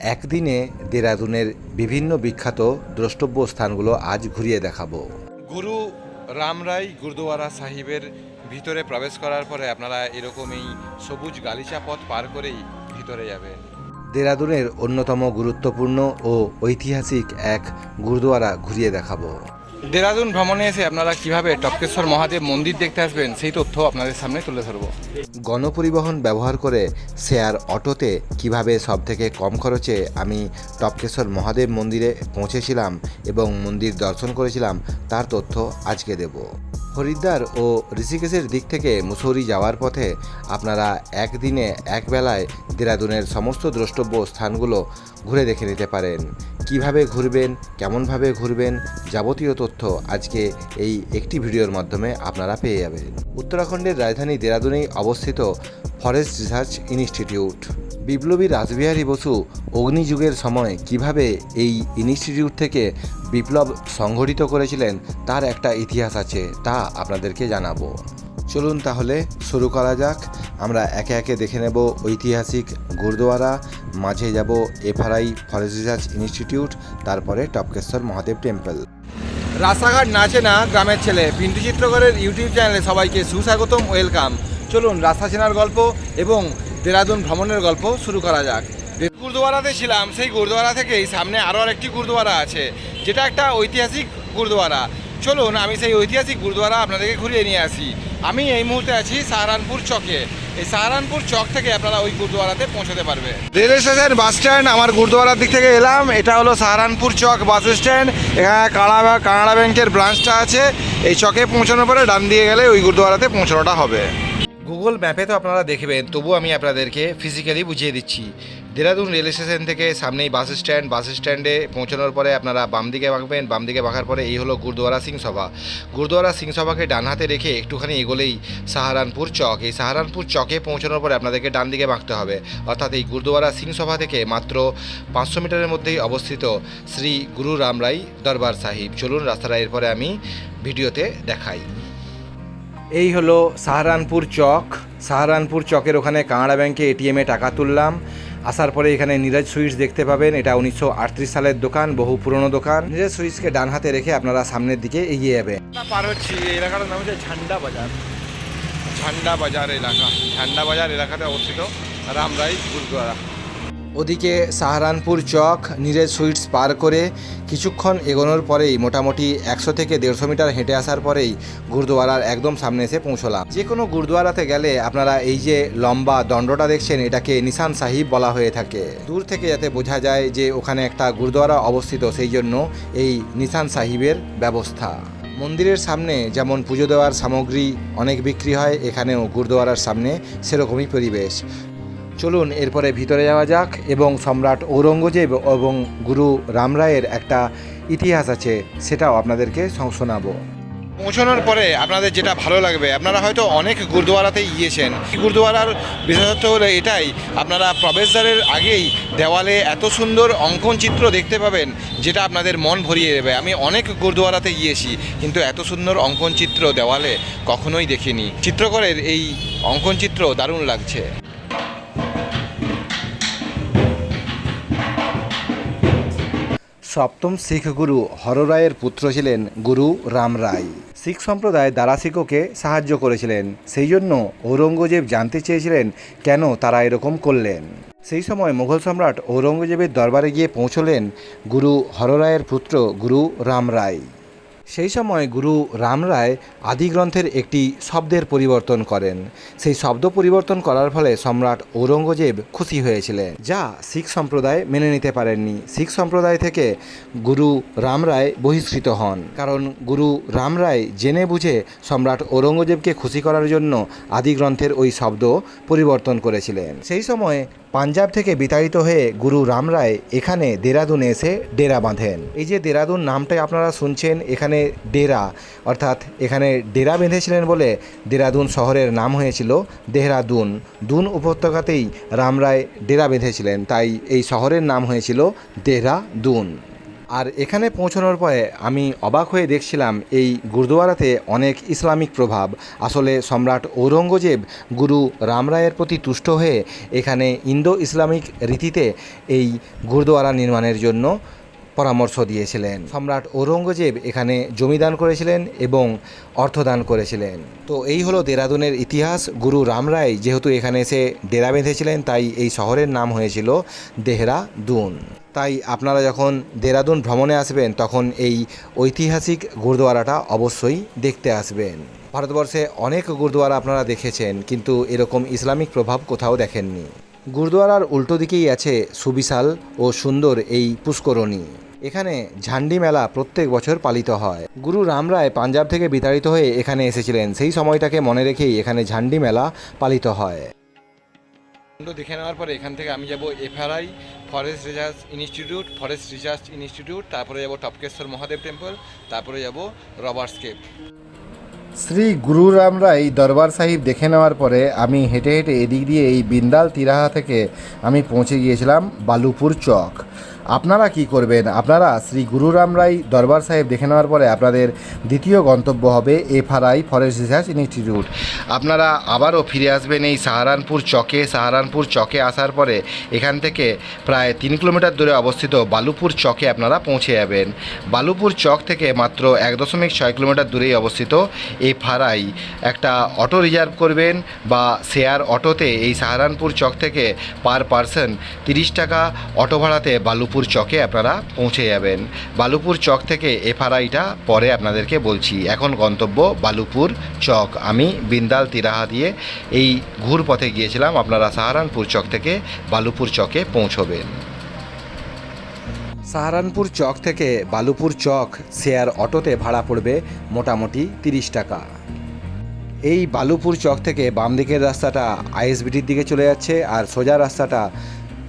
একদিনে দেরাদুনের বিভিন্ন বিখ্যাত দ্রষ্টব্য স্থানগুলো আজ ঘুরিয়ে দেখাবো। গুরু রামরাই গুরুদুয়ারা সাহিবের ভিতরে প্রবেশ করার পরে আপনারা এরকমই সবুজ গালিচা পথ পার করেই ভিতরে যাবেন। দেরাদুনের অন্যতম গুরুত্বপূর্ণ ও ঐতিহাসিক এক গুরুদুয়ারা ঘুরিয়ে দেখাবো। দেরাদুন ভ্রমণে এসে আপনারা কীভাবে টপকেশ্বর মহাদেব মন্দির দেখতে আসবেন, সেই তথ্য আপনাদের সামনে তুলে ধরবো। গণপরিবহন ব্যবহার করে শেয়ার অটোতে কীভাবে সব থেকে কম খরচে আমি টপকেশ্বর মহাদেব মন্দিরে পৌঁছেছিলাম এবং মন্দির দর্শন করেছিলাম, তার তথ্য আজকে দেব। হরিদ্বার ও ঋষিকেশের দিক থেকে মুসৌরি যাওয়ার পথে আপনারা একদিনে একবেলায় দেরাদুনের সমস্ত দ্রষ্টব্য স্থানগুলো ঘুরে দেখে নিতে পারেন। কীভাবে ঘুরবেন, কেমনভাবে ঘুরবেন যাবতীয় তথ্য আজকে এই একটি ভিডিওর মাধ্যমে আপনারা পেয়ে যাবেন। উত্তরাখণ্ডের রাজধানী দেরাদুনেই অবস্থিত ফরেস্ট রিসার্চ ইনস্টিটিউট। বিপ্লবী রাসবিহারী বসু অগ্নিযুগের সময় কীভাবে এই ইনস্টিটিউট থেকে বিপ্লব সংঘটিত করেছিলেন তার একটা ইতিহাস আছে, তা আপনাদেরকে জানাব। চলুন তাহলে শুরু করা যাক। আমরা একে একে দেখে নেব ঐতিহাসিক গুরুদুয়ারা। মাঝে যাব এফআরআই ফরেস্ট রিসার্চ ইনস্টিটিউট, তারপরে টপকেশ্বর মহাদেব টেম্পল। রাস্তাঘাট নাচে না গ্রামের ছেলে। পিন্টু চিত্রকরের ইউটিউব চ্যানেলে সবাইকে সুস্বাগতম, ওয়েলকাম। চলুন রাস্তা চেনার গল্প এবং দেরাদুন ভ্রমণের গল্প শুরু করা যাক। গুরুদুয়ারাতে ছিলাম, সেই গুরুদুয়ারা থেকেই সামনে আরও আরেকটি গুরুদুয়ারা আছে, যেটা একটা ঐতিহাসিক গুরুদুয়ারা। চলুন আমি সেই ঐতিহাসিক গুরুদুয়ারা আপনাদেরকে ঘুরিয়ে নিয়ে আসি। আমি এই মুহূর্তে আছি সাহারানপুর চকে। এই সাহারানপুর চক থেকে আপনারা ওই গুরুদুয়ারাতে পৌঁছতে পারবে রেল স্টেশন বাস স্ট্যান্ড আমার গুরুদুয়ারার দিক থেকে এলাম। এটা হলো সাহারানপুর চক বাস স্ট্যান্ড। এখানে কানাড়া কানাড়া ব্যাংকের ব্রাঞ্চটা আছে। এই চকে পৌঁছানোর পরে ডান দিয়ে গেলে ওই গুরুদুয়ারাতে পৌঁছানোটা হবে। গুগল ম্যাপে তো আপনারা দেখবেন তবু আমি আপনাদেরকে ফিজিক্যালি বুঝিয়ে দিচ্ছি। দেরাদুন রেল স্টেশন থেকে সামনেই বাস স্ট্যান্ড। বাস স্ট্যান্ডে পৌঁছানোর পরে আপনারা বাম দিকে বাঁকবেন। বাম দিকে বাঁকার পরে এই হলো গুরুদুয়ারা সিং সভা। গুরুদুয়ারা সিং সভাকে ডান হাতে রেখে একটুখানি এগোলেই সাহারানপুর চক। এই সাহারানপুর চকে পৌঁছানোর পরে আপনাদেরকে ডান দিকে বাঁকতে হবে। অর্থাৎ এই গুরুদুয়ারা সিং সভা থেকে মাত্র পাঁচশো মিটারের মধ্যেই অবস্থিত শ্রী গুরু রামরাই দরবার সাহিব। চলুন রাস্তাটা এরপরে আমি ভিডিওতে দেখাই। এই হলো সাহারানপুর চক। সাহারানপুর চকের ওখানে কানাড়া ব্যাংকে এটিএমে টাকা তুললাম। আসার পরে এখানে নিরাজ সুইটস দেখতে পাবেন। এটা উনিশশো আটত্রিশ সালের দোকান, বহু পুরনো দোকান। নীরজ সুইটসকে ডান হাতে রেখে আপনারা সামনের দিকে এগিয়ে যাবেন পার হচ্ছি এলাকাটার নাম হচ্ছে ঝান্ডা বাজার। ঝান্ডা বাজার এলাকা। ঝান্ডা বাজার এলাকাতে অবস্থিত রামরাই গুরুদ্বারা। ওদিকে সাহারানপুর চক, নীরেজ সুইটস পার করে কিছুক্ষণ এগোনোর পরেই মোটামুটি একশো থেকে দেড়শো মিটার হেঁটে আসার পরেই গুরুদুয়ারার একদম সামনে এসে পৌঁছলাম। যে কোনো গুরুদুয়ারাতে গেলে আপনারা এই যে লম্বা দণ্ডটা দেখছেন, এটাকে নিশান সাহিব বলা হয়ে থাকে। দূর থেকে যাতে বোঝা যায় যে ওখানে একটা গুরুদুয়ারা অবস্থিত, সেই জন্য এই নিশান সাহিবের ব্যবস্থা। মন্দিরের সামনে যেমন পুজো দেওয়ার সামগ্রী অনেক বিক্রি হয়, এখানেও গুরুদুয়ারার সামনে সেরকমই পরিবেশ। চলুন এরপরে ভিতরে যাওয়া যাক এবং সম্রাট ঔরঙ্গজেব এবং গুরু রামরায়ের একটা ইতিহাস আছে, সেটাও আপনাদেরকে শোনাবো। পৌঁছানোর পরে আপনাদের যেটা ভালো লাগবে, আপনারা হয়তো অনেক গুরুদুয়ারাতে গিয়েছেন। গুরুদুয়ারার বিশেষত্ব হলো এটাই, আপনারা প্রবেশদ্বারের আগেই দেওয়ালে এত সুন্দর অঙ্কন চিত্র দেখতে পাবেন, যেটা আপনাদের মন ভরিয়ে দেবে। আমি অনেক গুরুদুয়ারাতে গিয়েছি, কিন্তু এত সুন্দর অঙ্কন চিত্র দেওয়ালে কখনোই দেখিনি। চিত্রকরের এই অঙ্কন চিত্র দারুণ লাগছে। সপ্তম শিখ গুরু হররায়ের পুত্র ছিলেন গুরু রাম রায়। শিখ সম্প্রদায় দারাশিকোকে সাহায্য করেছিলেন। সেই জন্য ঔরঙ্গজেব জানতে চেয়েছিলেন, কেন তারা এরকম করলেন? সেই সময় মুঘল সম্রাট ঔরঙ্গজেবের দরবারে গিয়ে পৌঁছলেন গুরু হররায়ের পুত্র গুরু রাম রায়। সেই সময় গুরু রাম রায় আদিগ্রন্থের একটি শব্দের পরিবর্তন করেন। সেই শব্দ পরিবর্তন করার ফলে সম্রাট ঔরঙ্গজেব খুশি হয়েছিলেন। যা শিখ সম্প্রদায় মেনে নিতে পারেননি। শিখ সম্প্রদায় থেকে গুরু রাম রায় বহিষ্কৃত হন। কারণ গুরু রাম রায় জেনে বুঝে সম্রাট ঔরঙ্গজেবকে খুশি করার জন্য আদিগ্রন্থের ওই শব্দ পরিবর্তন করেছিলেন। সেই সময় পাঞ্জাব থেকে বিতাড়িত হয়ে গুরু রাম রায় এখানে দেরাদুনে এসে ডেরা বাঁধেন। এই যে দেরাদুন নামটাই আপনারা শুনছেন, এখানে ডেরা, অর্থাৎ এখানে ডেরা বেঁধেছিলেন বলে দেরাদুন শহরের নাম হয়েছিল দেহরাদুন। দুন উপত্যকাতেই রাম রায় ডেরা বেঁধেছিলেন, তাই এই শহরের নাম হয়েছিল দেহরাদুন। আর এখানে পৌঁছানোর পরে আমি অবাক হয়ে দেখছিলাম এই গুরুদুয়ারাতে অনেক ইসলামিক প্রভাব। আসলে সম্রাট ঔরঙ্গজেব গুরু রামরায়ের প্রতি তুষ্ট হয়ে এখানে ইন্দো ইসলামিক রীতিতে এই গুরুদুয়ারা নির্মাণের জন্য পরামর্শ দিয়েছিলেন। সম্রাট ঔরঙ্গজেব এখানে জমিদান করেছিলেন এবং অর্থদান করেছিলেন। তো এই হলো দেরাদুনের ইতিহাস। গুরু রামরায় যেহেতু এখানে এসে ডেরা বেঁধেছিলেন, তাই এই শহরের নাম হয়েছিল দেহরাদুন। তাই আপনারা যখন দেরাদুন ভ্রমণে আসবেন, তখন এই ঐতিহাসিক গুরুদুয়ারাটা অবশ্যই দেখতে আসবেন। ভারতবর্ষে অনেক গুরুদুয়ারা আপনারা দেখেছেন, কিন্তু এরকম ইসলামিক প্রভাব কোথাও দেখেননি। গুরুদুয়ারার উল্টো দিকেই আছে সুবিশাল ও সুন্দর এই পুষ্করণী। এখানে ঝান্ডি মেলা প্রত্যেক বছর পালিত হয়। গুরু রামরায় পাঞ্জাব থেকে বিতাড়িত হয়ে এখানে এসেছিলেন। সেই সময়টাকে মনে রেখেই এখানে ঝান্ডি মেলা পালিত হয়। তো দেখে নেওয়ার পরে এখান থেকে আমি যাব FRI forest research institute forest research institute তারপরে যাব টপকেশ্বর মহাদেব টেম্পল তারপরে যাব রবার্টস কেপ শ্রী গুরু রাম রায় দরবার সাহিব দেখে নেওয়ার পরে আমি হেঁটে হেঁটে এদিক দিয়ে এই বিন্দাল তিরাহা থেকে আমি পৌঁছে গিয়েছিলাম বালুপুর চক। আপনারা কি করবেন? আপনারা শ্রী গুরু রামরাই দরবার সাহেব দেখে নেওয়ার পরে আপনাদের দ্বিতীয় গন্তব্য হবে এফআরআই ফরেস্ট রিসার্চ ইনস্টিটিউট। আপনারা আবারও ফিরে আসবেন এই সাহারানপুর চকে। সাহারানপুর চকে আসার পরে এখান থেকে প্রায় তিন কিলোমিটার দূরে অবস্থিত বালুপুর চকে আপনারা পৌঁছে যাবেন। বালুপুর চক থেকে মাত্র এক দশমিক ছয় কিলোমিটার দূরেই অবস্থিত এফআরআই। একটা অটো রিজার্ভ করবেন বা শেয়ার অটোতে এই সাহারানপুর চক থেকে পার পারসন তিরিশ টাকা অটো ভাড়াতে বালুপুর চকে আপনারা পৌঁছে যাবেন। বালুপুর চক থেকে এফআরআইটা পরে আপনাদেরকে বলছি। এখন গন্তব্য বালুপুর চক। আমি বিন্দাল তিরাহা দিয়ে এই ঘুর পথে গিয়েছিলাম। আপনারা সাহারানপুর চক থেকে বালুপুর চকে পৌঁছবেন। সাহারানপুর চক থেকে বালুপুর চক শেয়ার অটোতে ভাড়া পড়বে মোটামুটি তিরিশ টাকা। এই বালুপুর চক থেকে বাম দিকের রাস্তাটা আইএসবিটির দিকে চলে যাচ্ছে আর সোজা রাস্তাটা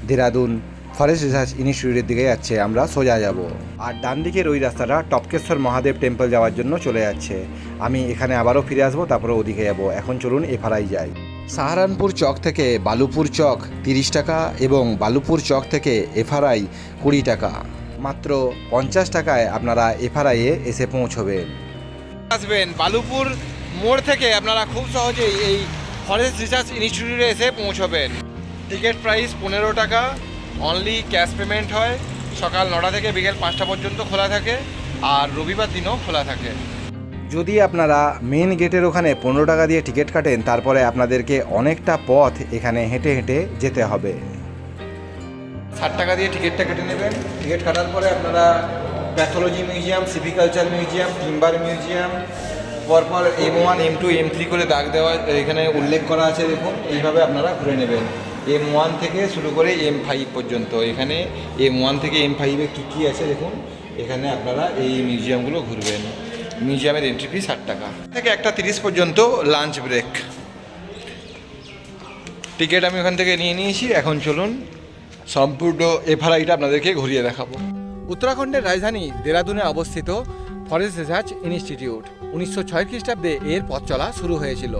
দেরাদুন ফরেস্ট রিসার্চ ইনস্টিটিউটের দিকে যাচ্ছে, আমরা সোজা যাব। আর ডান দিকের ওই রাস্তাটা টপকেশ্বর মহাদেব টেম্পল যাওয়ার জন্য চলে যাচ্ছে। আমি এখানে আবারও ফিরে আসব, তারপরে ওদিকে যাব। এখন চলুন এফআরআই যাই। সাহারানপুর চক থেকে বালুপুর চক তিরিশ টাকা এবং বালুপুর চক থেকে এফআরআই কুড়ি টাকা। মাত্র পঞ্চাশ টাকায় আপনারা এফআরআইয়ে এসে পৌঁছবেন। আসবেন বালুপুর মোড় থেকে আপনারা খুব সহজেই এই ফরেস্ট রিসার্চ ইনস্টিটিউটে এসে পৌঁছবেন। টিকিট প্রাইস পনেরো টাকা অনলি ক্যাশ পেমেন্ট হয়। সকাল নটা থেকে বিকেল পাঁচটা পর্যন্ত খোলা থাকে আর রবিবার দিনও খোলা থাকে। যদি আপনারা মেন গেটের ওখানে পনেরো টাকা দিয়ে টিকিট কাটেন তারপরে আপনাদেরকে অনেকটা পথ এখানে হেঁটে হেঁটে যেতে হবে। ষাট টাকা দিয়ে টিকিটটা কেটে নেবেন। টিকিট কাটার পরে আপনারা pathology museum silviculture museum timber museum পরপর M one M two M three করে দাগ দেওয়া এখানে উল্লেখ করা আছে দেখুন। এইভাবে আপনারা ঘুরে নেবেন। এম ওয়ান থেকে শুরু করে এম ফাইভ পর্যন্ত। এখানে এম ওয়ান থেকে এম ফাইভে কী কী আছে দেখুন? এখানে আপনারা এই মিউজিয়ামগুলো ঘুরবেন। মিউজিয়ামের এন্ট্রি ফি ষাট টাকা। থেকে একটা তিরিশ পর্যন্ত লাঞ্চ ব্রেক টিকিট আমি ওখান থেকে নিয়ে নিয়েছি। এখন চলুন সম্পূর্ণ এফআরআইটা আপনাদেরকে ঘুরিয়ে দেখাবো। উত্তরাখণ্ডের রাজধানী দেরাদুনে অবস্থিত ফরেস্ট রিসার্চ ইনস্টিটিউট। উনিশশো ছয় খ্রিস্টাব্দে এর পথ চলা শুরু হয়েছিল।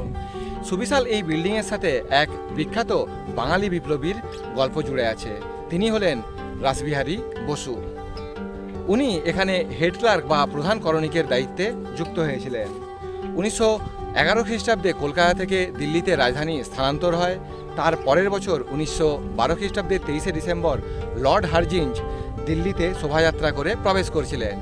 সুবিশাল এই বিল্ডিংয়ের সাথে এক বিখ্যাত বাঙালি বিপ্লবীর গল্প জুড়ে আছে। তিনি হলেন রাসবিহারী বসু। উনি এখানে হেড ক্লার্ক বা প্রধান করণিকের দায়িত্বে যুক্ত হয়েছিলেন। উনিশশো এগারো খ্রিস্টাব্দে কলকাতা থেকে দিল্লিতে রাজধানী স্থানান্তর হয়। তার পরের বছর উনিশশো বারো খ্রিস্টাব্দে তেইশে ডিসেম্বর লর্ড হার্জিঞ্জ দিল্লিতে শোভাযাত্রা করে প্রবেশ করছিলেন।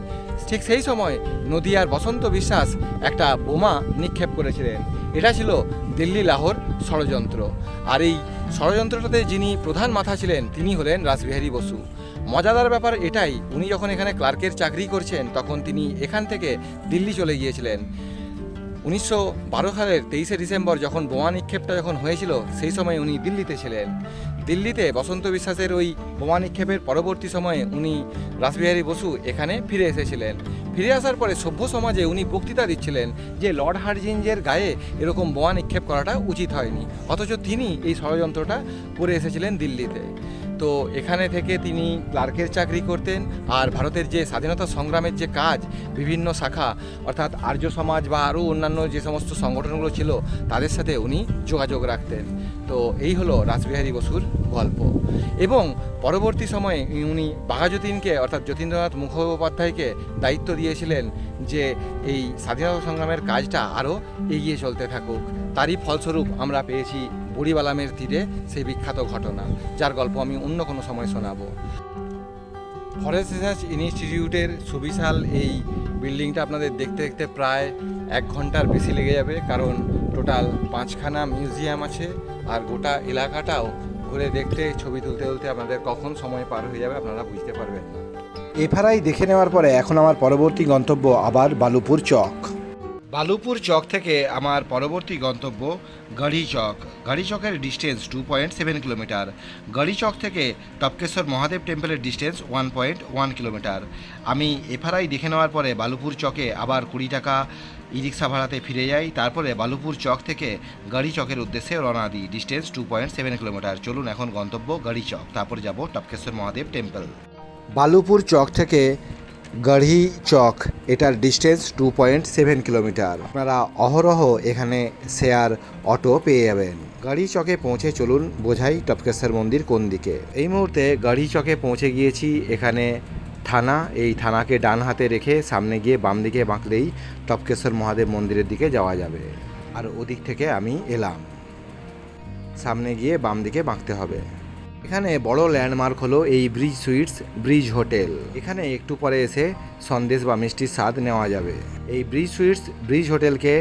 ঠিক সেই সময় নদিয়ার বসন্ত বিশ্বাস একটা বোমা নিক্ষেপ করেছিলেন। এটা ছিল দিল্লি লাহোর ষড়যন্ত্র। আর এই ষড়যন্ত্রটাতে যিনি প্রধান মাথা ছিলেন, তিনি হলেন রাসবিহারী বসু। মজাদার ব্যাপার এটাই, উনি যখন এখানে ক্লার্কের চাকরি করছেন, তখন তিনি এখান থেকে দিল্লি চলে গিয়েছিলেন। উনিশশো বারো সালের তেইশে ডিসেম্বর যখন বোমা নিক্ষেপটা যখন হয়েছিল, সেই সময় উনি দিল্লিতে ছিলেন। দিল্লিতে বসন্ত বিশ্বাসের ওই বোমা নিক্ষেপের পরবর্তী সময়ে উনি রাসবিহারী বসু এখানে ফিরে এসেছিলেন। ফিরে আসার পরে সভ্য সমাজে উনি বক্তৃতা দিচ্ছিলেন যে, লর্ড হার্জিঞ্জের গায়ে এরকম বোমা নিক্ষেপ করাটা উচিত হয়নি। অথচ তিনি এই ষড়যন্ত্রটা করে এসেছিলেন দিল্লিতে। তো এখানে থেকে তিনি ক্লার্কের চাকরি করতেন আর ভারতের যে স্বাধীনতা সংগ্রামের যে কাজ, বিভিন্ন শাখা, অর্থাৎ আর্য সমাজ বা আরও অন্যান্য যে সমস্ত সংগঠনগুলো ছিল, তাদের সাথে উনি যোগাযোগ রাখতেন। তো এই হলো রাসবিহারী বসুর গল্প। এবং পরবর্তী সময়ে উনি বাঘাযতীনকে, অর্থাৎ যতীন্দ্রনাথ মুখোপাধ্যায়কে দায়িত্ব দিয়েছিলেন যে এই স্বাধীনতা সংগ্রামের কাজটা আরও এগিয়ে চলতে থাকুক। তারই ফলস্বরূপ আমরা পেয়েছি বুড়িবালামের তীরে সেই বিখ্যাত ঘটনা, যার গল্প আমি অন্য কোনো সময় শোনাবো। ফরেস্ট রিসার্চ ইনস্টিটিউটের সুবিশাল এই বিল্ডিংটা আপনাদের দেখতে দেখতে প্রায় এক ঘণ্টার বেশি লেগে যাবে, কারণ টোটাল পাঁচখানা মিউজিয়াম আছে আর গোটা এলাকাটাও ঘুরে দেখতে, ছবি তুলতে তুলতে আপনাদের কখন সময় পার হয়ে যাবে আপনারা বুঝতে পারবেন না। এফআরআই দেখে নেওয়ার পরে এখন আমার পরবর্তী গন্তব্য আবার বালুপুর চক। বালুপুর চক থেকে আমার পরবর্তী গন্তব্য গাড়ি চক। গাড়ি চকের distance two point seven kilometre Garhi Chowk থেকে Tapkeshwar Mahadev টেম্পলের distance one point one kilometre আমি এফআরআই দেখে নেওয়ার পরে বালুপুর চকে আবার কুড়ি টাকা ই রিক্সা ভাড়াতে ফিরে যাই। তারপরে বালুপুর চক থেকে গাড়ি চকের উদ্দেশ্যে রওনা দিই distance two point seven kilometre চলুন এখন গন্তব্য গাড়ি চক, তারপর যাব টপকেশ্বর মহাদেব টেম্পল বালুপুর চক থেকে গড়ি চক, এটার distance two point seven kilometre আপনারা অহরহ এখানে শেয়ার অটো পেয়ে যাবেন। গাড়ি চকে পৌঁছে চলুন, বোঝাই টপকেশ্বর মন্দির কোন দিকে। এই মুহূর্তে গাড়ি চকে পৌঁছে গিয়েছি, এখানে থানা, এই থানাকে ডান হাতে রেখে সামনে গিয়ে বাম দিকে বাঁকলেই টপকেশ্বর মহাদেব মন্দিরের দিকে যাওয়া যাবে। আর ওদিক থেকে আমি এলাম। সামনে গিয়ে বাম দিকে বাঁকতে হবে। এখানে বড় ল্যান্ডমার্ক হলো এই ব্রিজ সুইটস ব্রিজ হোটেল। এখানে একটু পরে এসে সন্দেশ বা মিষ্টির স্বাদ নেওয়া যাবে। এই ব্রিজ সুইটস ব্রিজ হোটেলকে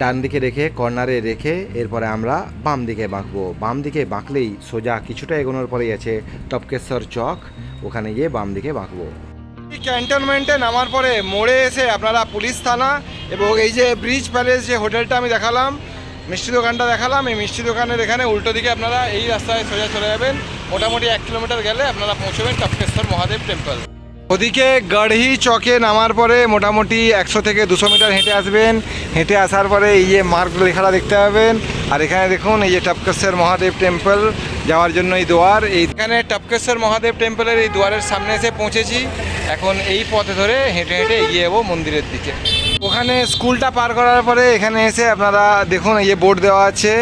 ডান দিকে রেখে, কর্নারে রেখে, এরপরে আমরা বাম দিকে বাঁকবো। বাম দিকে বাঁকলেই সোজা কিছুটা এগোনোর পরেই আছে টপকেশ্বর চক। ওখানে গিয়ে বাম দিকে বাঁকবো। ক্যান্টনমেন্টে নামার পরে মোড়ে এসে আপনারা পুলিশ থানা এবং এই যে ব্রিজ প্যালেস যে হোটেলটা আমি দেখালাম মিষ্টি দোকানটা দেখালাম, এই মিষ্টি দোকানের এখানে উল্টো দিকে আপনারা এই রাস্তায় সোজা চলে যাবেন। মোটামুটি এক কিলোমিটার গেলে আপনারা পৌঁছবেন টপকেশ্বর মহাদেব টেম্পল। ওদিকে গড়হি চকে নামার পরে মোটামুটি একশো থেকে দুশো মিটার হেঁটে আসবেন। হেঁটে আসার পরে এই যে মার্ক লেখাটা দেখতে পাবেন। আর এখানে দেখুন, এই যে টপকেশ্বর মহাদেব টেম্পল যাওয়ার জন্য এই দুয়ার। এইখানে টপকেশ্বর মহাদেব টেম্পলের এই দুয়ারের সামনে এসে পৌঁছেছি। এখন এই পথে ধরে হেঁটে হেঁটে এগিয়ে যাব মন্দিরের দিকে। ওখানে স্কুলটা পার করার পরে এখানে এসে আপনারা দেখুন, এই যে বোর্ড দেওয়া আছে।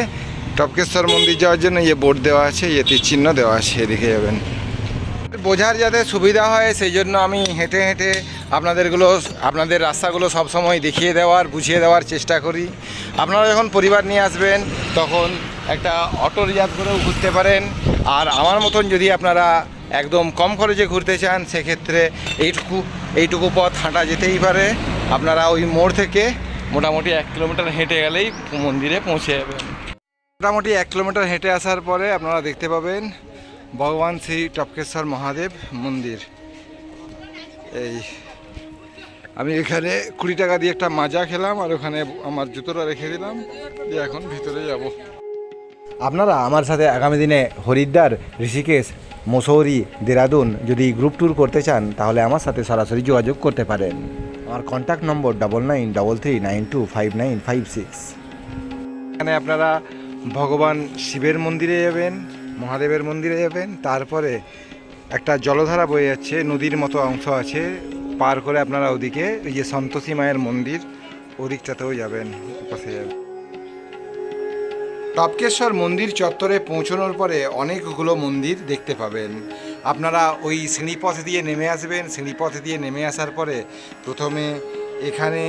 টপকেশ্বর মন্দির যাওয়ার জন্য এই বোর্ড দেওয়া আছে, এই যে চিহ্ন দেওয়া আছে, এদিকে যাবেন। বোঝার যাতে সুবিধা হয়, সেই জন্য আমি হেঁটে হেঁটে আপনাদেরগুলো, আপনাদের রাস্তাগুলো সবসময় দেখিয়ে দেওয়ার, বুঝিয়ে দেওয়ার চেষ্টা করি। আপনারা যখন পরিবার নিয়ে আসবেন, তখন একটা অটো রিজার্ভ করেও ঘুরতে পারেন। আর আমার মতন যদি আপনারা একদম কম খরচে ঘুরতে চান, সেক্ষেত্রে এইটুকু এইটুকু পথ হাঁটা যেতেই পারে। আপনারা ওই মোড় থেকে মোটামুটি এক কিলোমিটার হেঁটে গেলেই মন্দিরে পৌঁছে যাবেন। মোটামুটি এক কিলোমিটার হেঁটে আসার পরে আপনারা দেখতে পাবেন ভগবান শ্রী টপকেশ্বর মহাদেব মন্দির। এই, আমি এখানে কুড়ি টাকা দিয়ে একটা মাজা খেলাম আর ওখানে আমার জুতোটা রেখে দিলাম। দিয়ে এখন ভিতরে যাব। আপনারা আমার সাথে আগামী দিনে হরিদ্বার, ঋষিকেশ, মসৌরি, দেরাদুন যদি গ্রুপ ট্যুর করতে চান, তাহলে আমার সাথে সরাসরি যোগাযোগ করতে পারেন। আমার contact number double nine double three nine two five nine five six এখানে আপনারা ভগবান শিবের মন্দিরে যাবেন, মহাদেবের মন্দিরে যাবেন, তারপরে একটা জলধারা বয়ে যাচ্ছে, নদীর মতো অংশ আছে, পার করে আপনারা ওদিকে, এই যে সন্তোষী মায়ের মন্দির, ওদিকটাতেও যাবেন পাশে যাবেন। টপকেশ্বর মন্দির চত্বরে পৌঁছানোর পরে অনেকগুলো মন্দির দেখতে পাবেন। আপনারা ওই সিঁড়িপথ দিয়ে নেমে আসবেন। সিঁড়িপথ দিয়ে নেমে আসার পরে প্রথমে এখানে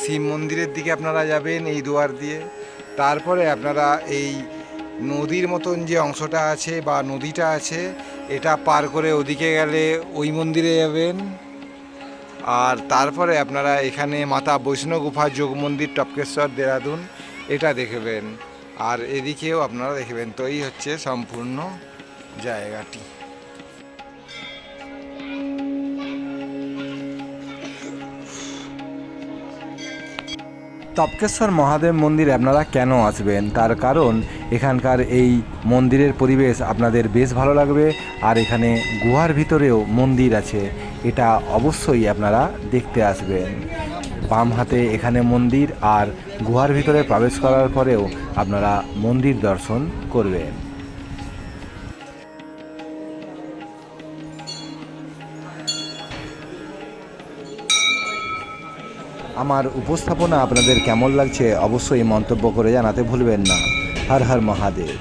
শিব মন্দিরের দিকে আপনারা যাবেন এই দুয়ার দিয়ে। তারপরে আপনারা এই নদীর মতন যে অংশটা আছে বা নদীটা আছে, এটা পার করে ওদিকে গেলে ওই মন্দিরে যাবেন। আর তারপরে আপনারা এখানে মাতা বৈষ্ণব গুফা যোগ মন্দির টপকেশ্বর দেরাদুন, এটা দেখবেন। আর এদিকেও আপনারা দেখবেন, তো এই হচ্ছে সম্পূর্ণ জায়গাটি। তপকেশ্বর মহাদেব মন্দিরে আপনারা কেন আসবেন? তার কারণ এখানকার এই মন্দিরের পরিবেশ আপনাদের বেশ ভালো লাগবে, আর এখানে গুহার ভিতরেও মন্দির আছে। এটা অবশ্যই আপনারা দেখতে আসবেন। বাম হাতে এখানে মন্দির আর গুহার ভিতরে প্রবেশ করার পরেও আপনারা মন্দির দর্শন করবেন। আমার উপস্থাপনা আপনাদের কেমন লাগছে অবশ্যই মন্তব্য করে জানাতে ভুলবেন না। হর হর মহাদেব।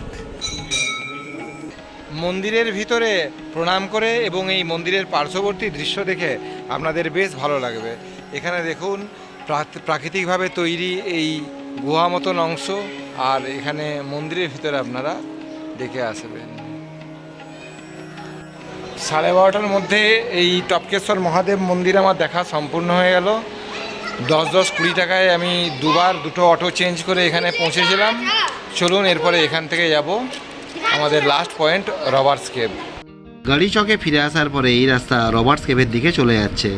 মন্দিরের ভিতরে প্রণাম করে এবং এই মন্দিরের পার্শ্ববর্তী দৃশ্য দেখে আপনাদের বেশ ভালো লাগবে। এখানে দেখুন প্রাকৃতিকভাবে তৈরি এই গুহা মতন অংশ, আর এখানে মন্দিরের ভিতরে আপনারা দেখে আসবেন। সাড়ে বারোটার মধ্যে এই টপকেশ্বর মহাদেব মন্দির আমার দেখা সম্পূর্ণ হয়ে গেল। দশ দশ, কুড়ি টাকায় আমি দুবার দুটো অটো চেঞ্জ করে এখানে পৌঁছেছিলাম। চলুন, এরপরে এখান থেকে যাব আমাদের লাস্ট পয়েন্ট রবার্টস কেভ। গাড়ি চকে ফিরে আসার পরে এই রাস্তা রবার্টস কেভের দিকে চলে যাচ্ছে।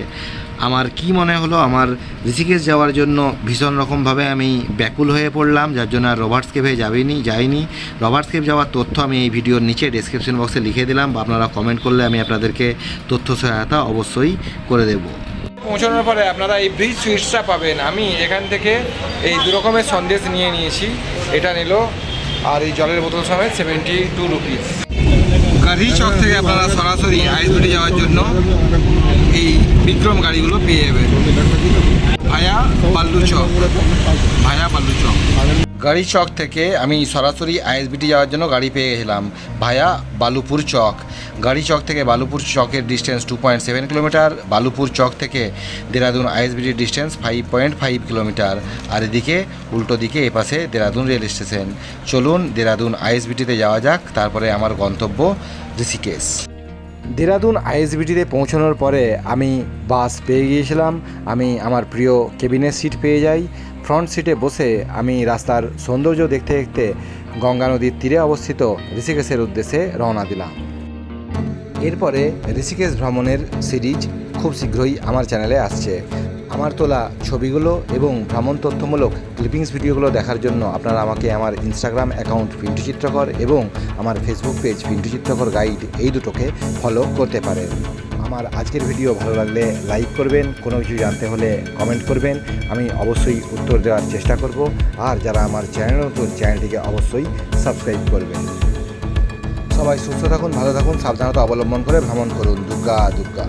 আমার কি মনে হলো আমার ঋষিকেশ যাওয়ার জন্য ভীষণ রকমভাবে আমি ব্যাকুল হয়ে পড়লাম যার জন্য আর রবার্টস কেভে যাবিনি যাইনি। রবার্টস কেভ যাওয়ার তথ্য আমি এই ভিডিওর নিচে ডেসক্রিপশন বক্সে লিখে দিলাম বা আপনারা কমেন্ট করলে আমি আপনাদেরকে তথ্য সহায়তা অবশ্যই করে দেবো। পৌঁছানোর পরে আপনারা এই ব্রিজ সুইটসটা পাবেন। আমি এখান থেকে এই দু রকমের সন্দেশ নিয়ে নিয়েছি। এটা নিল আর এই জলের বোতল সমেত সেভেন্টি টু রুপিস গাড়ি চক থেকে আপনারা সরাসরি আইসবিটি যাওয়ার জন্য বিক্রম গাড়িগুলো পেয়ে যাবেন ভায়া বাল্লু চক। ভায়া বাল্লু চক। গাড়ি চক থেকে আমি সরাসরি আইএসবিটি যাওয়ার জন্য গাড়ি পেয়ে গেছিলাম। ভায়া বালুপুর চক। গাড়ি চক থেকে বালুপুর চকের distance two point seven kilometre Balupur Chowk থেকে Dehradun আইএসবিটির distance five point five kilometre আর এদিকে, উল্টো দিকে এপাশে দেরাদুন রেল স্টেশন চলুন দেরাদুন আইএসবিটিতে যাওয়া যাক, তারপরে আমার গন্তব্য ঋষিকেশ। দেরাদুন আইএসবিটিতে পৌঁছানোর পরে আমি বাস পেয়ে গিয়েছিলাম। আমি আমার প্রিয় কেবিনের সিট পেয়ে যাই। ফ্রন্ট সিটে বসে আমি রাস্তার সৌন্দর্য দেখতে দেখতে গঙ্গা নদীর তীরে অবস্থিত ঋষিকেশের উদ্দেশ্যে রওনা দিলাম। এরপরে ঋষিকেশ ভ্রমণের সিরিজ খুব শীঘ্রই আমার চ্যানেলে আসছে। আমার তোলা ছবিগুলো এবং ভ্রমণ তথ্যমূলক ক্লিপিংস ভিডিওগুলো দেখার জন্য আপনারা আমাকে আমার ইনস্টাগ্রাম অ্যাকাউন্ট পিন্টু চিত্রকর এবং আমার ফেসবুক পেজ পিন্টু চিত্রকর গাইড এই দুটোকে ফলো করতে পারেন। আমার আজকের ভিডিও ভালো লাগলে লাইক করবেন, কোনো কিছু জানতে হলে কমেন্ট করবেন। আমি অবশ্যই উত্তর দেওয়ার চেষ্টা করব। আর যারা আমার চ্যানেল নতুন চ্যানেলটিকে অবশ্যই সাবস্ক্রাইব করবেন। সবাই সুস্থ থাকুন, ভালো থাকুন, সাবধানতা অবলম্বন করে ভ্রমণ করুন। দুর্গা দুর্গা